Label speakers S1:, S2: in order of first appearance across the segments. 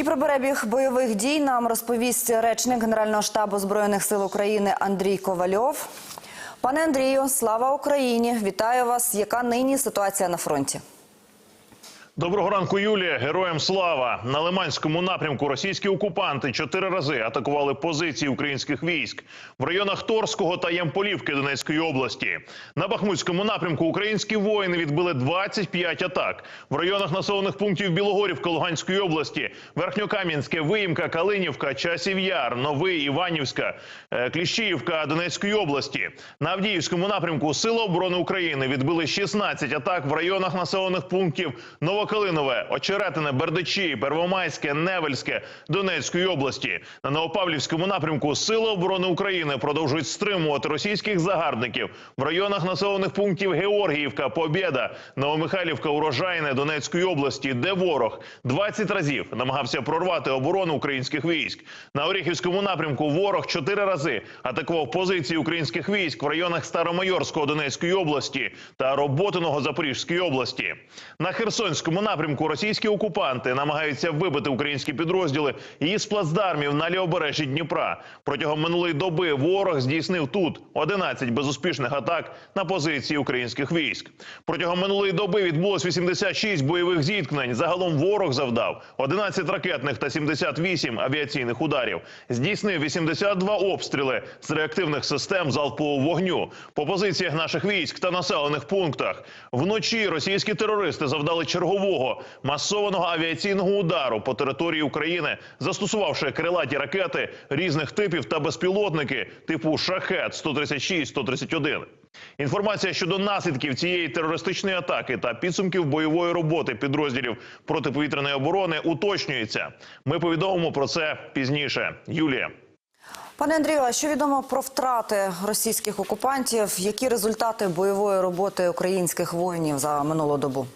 S1: І про перебіг бойових дій нам розповість речник Генерального штабу збройних сил України Андрій Ковальов. Пане Андрію, слава Україні! Вітаю вас. Яка нині ситуація на фронті?
S2: Доброго ранку, Юлія. Героям слава на Лиманському напрямку. Російські окупанти чотири рази атакували позиції українських військ в районах Торського та Ямполівки Донецької області. На Бахмутському напрямку українські воїни відбили 25 атак в районах населених пунктів Білогорівка Луганської області, Верхньокам'янське, Виїмка, Калинівка, Часів Яр, Новий, Іванівська, е, Кліщіївка Донецької області. На Авдіївському напрямку Сили оборони України відбили 16 атак в районах населених пунктів Новокалинове, Очеретине, Бердичі, Первомайське, Невельське Донецької області. На Новопавлівському напрямку Сили оборони України продовжують стримувати російських загарбників в районах населених пунктів Георгіївка, Побєда, Новомихайлівка, Урожайне Донецької області, де ворог 20 разів намагався прорвати оборону українських військ. На Оріхівському напрямку ворог 4 рази атакував позиції українських військ в районах Старомайорського Донецької області та Роботиного Запорізької області. На Херсонському напрямку російські окупанти намагаються вибити українські підрозділи із плацдармів на лівобережжі Дніпра. Протягом минулої доби ворог здійснив тут 11 безуспішних атак на позиції українських військ. Протягом минулої доби відбулось 86 бойових зіткнень. Загалом ворог завдав 11 ракетних та 78 авіаційних ударів. Здійснив 82 обстріли з реактивних систем залпового вогню по позиціях наших військ та населених пунктах. Вночі російські терористи завдали чергового масованого авіаційного удару по території України, застосувавши крилаті ракети різних типів та безпілотники типу шахет 136 131 Інформація щодо наслідків цієї терористичної атаки та підсумків бойової роботи підрозділів протиповітряної оборони уточнюється. Ми повідомимо про це пізніше. Юлія.
S1: Пане Андрію, а що відомо про втрати російських окупантів? Які результати бойової роботи українських воїнів за минулу добу?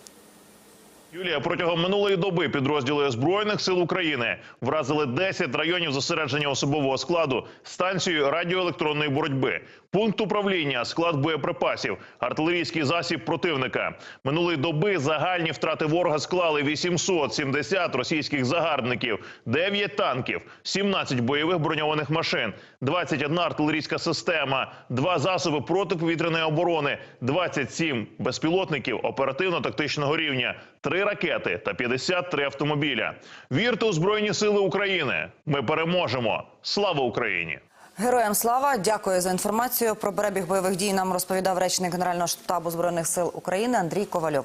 S2: Юлія протягом минулої доби підрозділи збройних сил України вразили 10 районів зосередження особового складу, станцію радіоелектронної боротьби, пункт управління, склад боєприпасів, артилерійський засіб противника. Минулої доби загальні втрати ворога склали 870 російських загарбників, 9 танків, 17 бойових броньованих машин, 21 артилерійська система, 2 засоби протиповітряної оборони, 27 безпілотників оперативно-тактичного рівня, 3 ракети та 53 автомобіля. Вірте у Збройні Сили України. Ми переможемо. Слава Україні!
S1: Героям слава, дякую за інформацію. Про перебіг бойових дій нам розповідав речник Генерального штабу збройних сил України Андрій Ковальов.